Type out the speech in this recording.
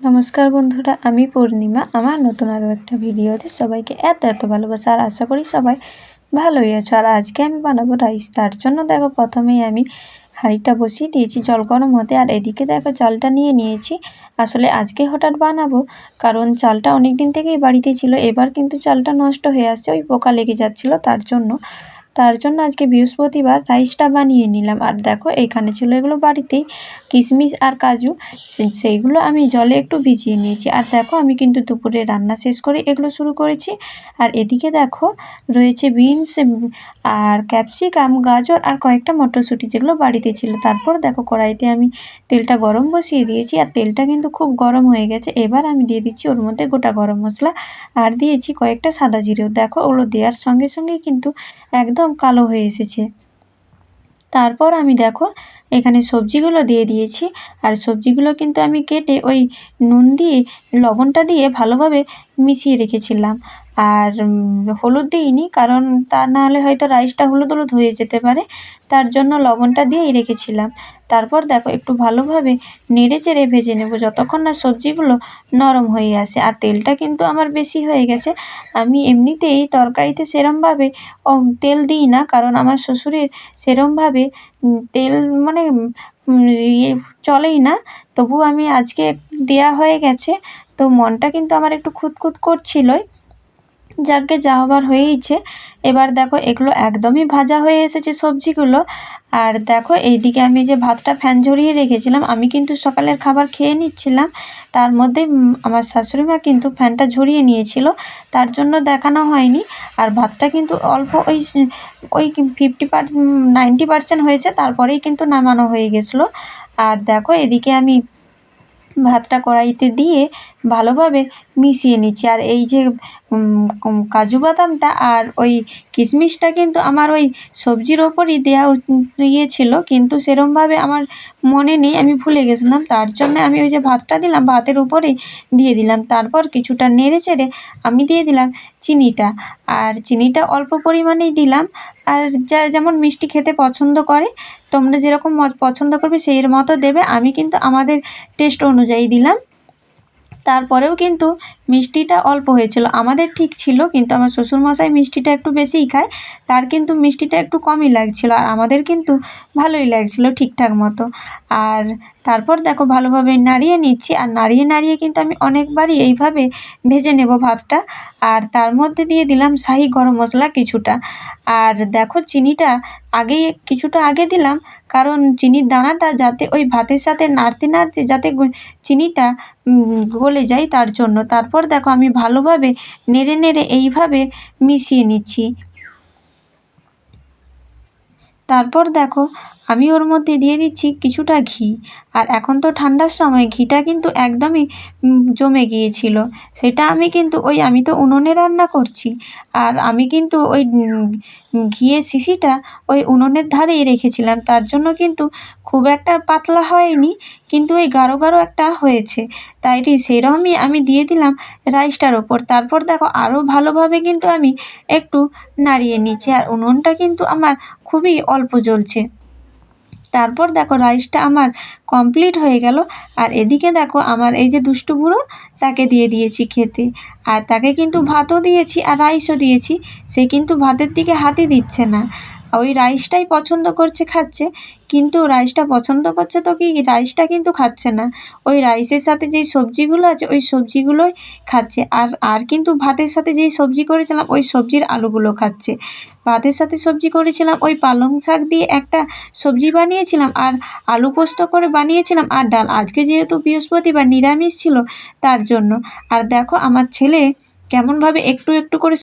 নমস্কার বন্ধুরা, আমি পূর্ণিমা। আমার নতুন আরও একটা ভিডিওতে সবাইকে এত এত ভালোবাসা, আর আশা করি সবাই ভালোই আছো। আর আজকে আমি বানাবো রাইস। তার জন্য দেখো প্রথমেই আমি হাঁড়িটা বসিয়ে দিয়েছি জল গরম হতে। আর এদিকে দেখো চালটা নিয়ে নিয়েছি। আসলে আজকে হঠাৎ বানাবো, কারণ চালটা অনেক দিন থেকেই বাড়িতে ছিল। এবার কিন্তু চালটা নষ্ট হয়ে আসছে, ওই পোকা লেগে যাচ্ছিল, তার জন্য তার জন্য আজকে বৃহস্পতিবার রাইসটা বানিয়ে নিলাম। আর দেখো, এখানে ছিল এগুলো বাড়িতেই কিশমিশ আর কাজু। সেইগুলো আমি জলে একটু ভিজিয়ে নিয়েছি। আর দেখো, আমি কিন্তু দুপুরে রান্না শেষ করে এগুলো শুরু করেছি। আর এদিকে দেখো, রয়েছে বিনস আর ক্যাপসিকাম, গাজর আর কয়েকটা মটরশুঁটি যেগুলো বাড়িতে ছিল। তারপর দেখো, কড়াইতে আমি তেলটা গরম বসিয়ে দিয়েছি। আর তেলটা কিন্তু খুব গরম হয়ে গেছে। এবার আমি দিয়ে দিচ্ছি ওর মধ্যে গোটা গরম মশলা। আর দিয়েছি কয়েকটা সাদা জিরেও। দেখো, ওগুলো দেওয়ার সঙ্গে সঙ্গে কিন্তু একদম কালো হয়ে এসেছে। তারপর আমি দেখো, এখানে সবজিগুলো দিয়ে দিয়েছি। আর সবজিগুলো কিন্তু আমি কেটে ওই নুন দিয়ে, লবণটা দিয়ে ভালোভাবে মিশিয়ে রেখেছিলাম। আর হলুদ দিইনি, কারণ তা নাহলে হয়তো রাইসটা হলুদ হলুদ হয়ে যেতে পারে। তার জন্য লবণটা দিয়েই রেখেছিলাম। তারপর দেখো, একটু ভালোভাবে নেড়ে চেড়ে ভেজে নেব। যতক্ষণ না সবজিগুলো নরম হয়ে আসে। আর তেলটা কিন্তু আমার বেশি হয়ে গেছে। আমি এমনিতেই তরকারিতে সেরমভাবে তেল দিই না, কারণ আমার শ্বশুরের সেরমভাবে তেল মানে ইয়ে চলেই না। তবু আমি আজকে দেয়া হয়ে গেছে। তো মনটা কিন্তু আমার একটু খুঁতখুত করছিলোই। যাকে যা হবার হয়েইছে এবার দেখো এগুলো একদমই ভাজা হয়ে এসেছে সবজিগুলো। আর দেখো এইদিকে আমি যে ভাতটা ফ্যান ঝরিয়ে রেখেছিলাম, আমি কিন্তু সকালের খাবার খেয়ে নিচ্ছিলাম। তার মধ্যে আমার শাশুড়ি মা কিন্তু ফ্যানটা ঝরিয়ে নিয়েছিল, তার জন্য দেখানো হয়নি। আর ভাতটা কিন্তু অল্প ওই ওই ফিফটি পার নাইনটি পার্সেন্ট হয়েছে, তারপরেই কিন্তু নামানো হয়ে গেছিল। আর দেখো এদিকে আমি ভাতটা কড়াইতে দিয়ে ভালোভাবে মিশিয়ে নিচ্ছি। আর এই যে কাজু বাদামটা আর ওই কিশমিশটা কিন্তু আমার ওই সবজির ওপরই দেওয়া ইয়ে ছিল, কিন্তু সেরমভাবে আমার মনে নেই, আমি ভুলে গেছিলাম। তার জন্য আমি ওই যে ভাতটা দিলাম, ভাতের উপরেই দিয়ে দিলাম। তারপর কিছুটা নেড়ে চেড়ে আমি দিয়ে দিলাম চিনিটা। আর চিনিটা অল্প পরিমাণেই দিলাম। আর যা, যেমন মিষ্টি খেতে পছন্দ করে, তোমরা যেরকম পছন্দ করবে, সেই মতো দেবে। আমি কিন্তু আমাদের টেস্ট অনুযায়ী দিলাম। তারপরেও কিন্তু মিষ্টিটা অল্প হয়েছিল। আমাদের ঠিক ছিল, কিন্তু আমার শ্বশুরমশাই মিষ্টিটা একটু বেশিই খায়, তার কিন্তু মিষ্টিটা একটু কমই লাগছিল আর আমাদের কিন্তু ভালোই লাগছিল ঠিকঠাক মতো। আর তারপর দেখো ভালোভাবে নাড়িয়ে নিচ্ছি, আর নাড়িয়ে নাড়িয়ে কিন্তু আমি অনেকবারই এইভাবে ভেজে নেব ভাতটা, আর তার মধ্যে দিয়ে দিলাম শাহি গরম মশলা কিছুটা। আর দেখো চিনিটা আগেই কিছুটা আগে দিলাম, কারণ চিনির দানাটা যাতে ওই ভাতের সাথে নাড়তে নাড়তে যাতে চিনিটা গলে যায় তার জন্য। তারপর দেখো আমি ভালোভাবে নেড়ে নেড়ে এইভাবে মিশিয়ে নিচ্ছি। তারপর দেখো, আমি ওর মধ্যে দিয়ে দিচ্ছি কিছুটা ঘি। আর এখন তো ঠান্ডার সময় ঘিটা কিন্তু একদমই জমে গিয়েছিল। সেটা আমি কিন্তু ওই, আমি তো উনুনে রান্না করছি। আর আমি কিন্তু ওই ঘিয়ের শিশিটা ওই উনুনের ধারেই রেখেছিলাম। তার জন্য কিন্তু খুব একটা পাতলা হয়নি, কিন্তু ওই গাঢ় গাঢ় একটা হয়েছে। তাই সেরকমই আমি দিয়ে দিলাম রাইসটার ওপর। তারপর দেখো আরও ভালোভাবে কিন্তু আমি একটু নাড়িয়ে নিচ্ছি। আর উনুনটা কিন্তু আমার খুবই অল্প জ্বলছে। তারপর দেখো রাইসটা আমার কমপ্লিট হয়ে গেল। আর এদিকে দেখো আমার এই যে দুষ্টু বুড়ো, তাকে দিয়ে দিয়েছি খেতে। আর তাকে কিন্তু ভাতও দিয়েছি আর রাইসও দিয়েছি। সে কিন্তু ভাতের দিকে হাতই দিচ্ছে না। ওই রাইসটাই পছন্দ করছে, খাচ্ছে। কিন্তু রাইসটা পছন্দ করছে তো কি? রাইসটা কিন্তু খাচ্ছে না। ওই রাইসের সাথে যেই সবজিগুলো আছে, ওই সবজিগুলোই খাচ্ছে। আর আর কিন্তু ভাতের সাথে যেই সবজি করেছিলাম, ওই সবজির আলুগুলো খাচ্ছে। ভাতের সাথে সবজি করেছিলাম, ওই পালং শাক দিয়ে একটা সবজি বানিয়েছিলাম আর আলু পোস্ত করে বানিয়েছিলাম আর ডাল। আজকে যেহেতু বৃহস্পতিবার নিরামিষ ছিল, তার জন্য। আর দেখো, আমার ছেলে কেমনভাবে একটু একটু করে